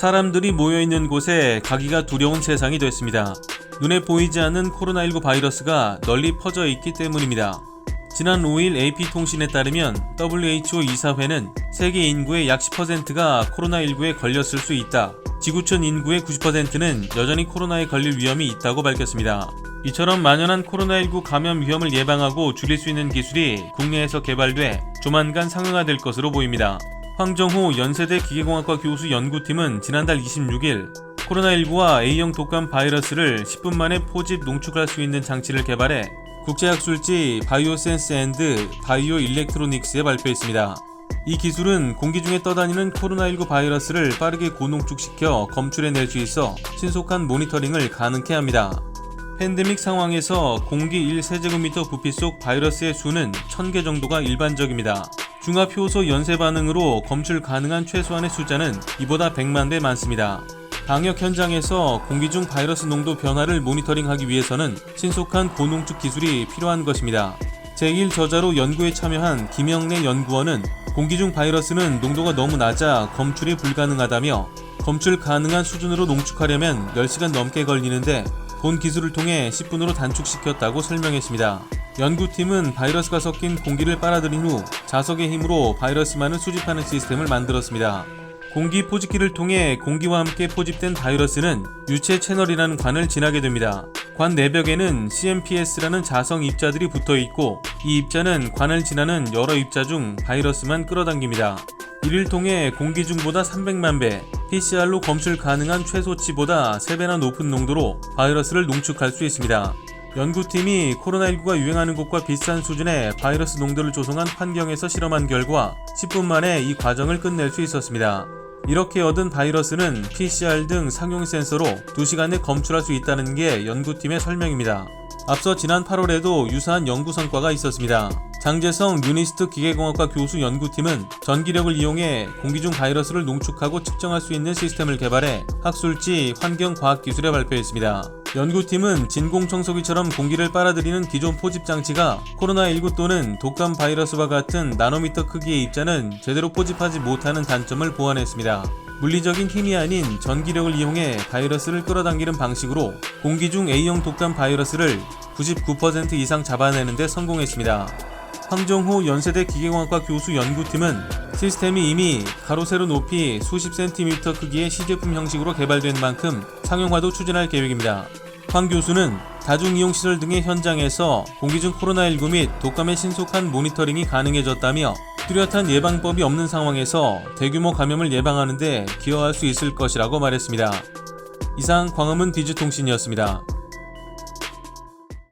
사람들이 모여있는 곳에 가기가 두려운 세상이 됐습니다. 눈에 보이지 않는 코로나19 바이러스가 널리 퍼져 있기 때문입니다. 지난 5일 AP통신에 따르면 WHO 이사회는 세계 인구의 약 10%가 코로나19에 걸렸을 수 있다. 지구촌 인구의 90%는 여전히 코로나에 걸릴 위험이 있다고 밝혔습니다. 이처럼 만연한 코로나19 감염 위험을 예방하고 줄일 수 있는 기술이 국내에서 개발돼 조만간 상용화될 것으로 보입니다. 황정호 연세대 기계공학과 교수 연구팀은 지난달 26일 코로나19와 A형 독감 바이러스를 10분 만에 포집 농축할 수 있는 장치를 개발해 국제학술지 바이오센스 앤드 바이오 일렉트로닉스에 발표했습니다. 이 기술은 공기 중에 떠다니는 코로나19 바이러스를 빠르게 고농축시켜 검출해낼 수 있어 신속한 모니터링을 가능케 합니다. 팬데믹 상황에서 공기 1세제곱미터 부피 속 바이러스의 수는 1000개 정도가 일반적입니다. 중합 효소 연쇄 반응으로 검출 가능한 최소한의 숫자는 이보다 100만 배 많습니다. 방역 현장에서 공기 중 바이러스 농도 변화를 모니터링하기 위해서는 신속한 고농축 기술이 필요한 것입니다. 제1저자로 연구에 참여한 김영래 연구원은 공기 중 바이러스는 농도가 너무 낮아 검출이 불가능하다며 검출 가능한 수준으로 농축하려면 10시간 넘게 걸리는데 본 기술을 통해 10분으로 단축시켰다고 설명했습니다. 연구팀은 바이러스가 섞인 공기를 빨아들인 후 자석의 힘으로 바이러스만을 수집하는 시스템을 만들었습니다. 공기 포집기를 통해 공기와 함께 포집된 바이러스는 유체 채널이라는 관을 지나게 됩니다. 관 내벽에는 CMPS라는 자성 입자들이 붙어 있고 이 입자는 관을 지나는 여러 입자 중 바이러스만 끌어당깁니다. 이를 통해 공기 중보다 300만 배, PCR로 검출 가능한 최소치보다 3배나 높은 농도로 바이러스를 농축할 수 있습니다. 연구팀이 코로나19가 유행하는 곳과 비슷한 수준의 바이러스 농도를 조성한 환경에서 실험한 결과 10분 만에 이 과정을 끝낼 수 있었습니다. 이렇게 얻은 바이러스는 PCR 등 상용 센서로 2시간 내 검출할 수 있다는 게 연구팀의 설명입니다. 앞서 지난 8월에도 유사한 연구 성과가 있었습니다. 장재성 유니스트 기계공학과 교수 연구팀은 전기력을 이용해 공기 중 바이러스를 농축하고 측정할 수 있는 시스템을 개발해 학술지 환경과학기술에 발표했습니다. 연구팀은 진공청소기처럼 공기를 빨아들이는 기존 포집 장치가 코로나19 또는 독감 바이러스와 같은 나노미터 크기의 입자는 제대로 포집하지 못하는 단점을 보완했습니다. 물리적인 힘이 아닌 전기력을 이용해 바이러스를 끌어당기는 방식으로 공기 중 A형 독감 바이러스를 99% 이상 잡아내는 데 성공했습니다. 황정호 연세대 기계공학과 교수 연구팀은 시스템이 이미 가로 세로 높이 수십 센티미터 크기의 시제품 형식으로 개발된 만큼 상용화도 추진할 계획입니다. 황 교수는 다중이용시설 등의 현장에서 공기 중 코로나19 및 독감의 신속한 모니터링이 가능해졌다며 뚜렷한 예방법이 없는 상황에서 대규모 감염을 예방하는 데 기여할 수 있을 것이라고 말했습니다. 이상 광화문 디지통신이었습니다.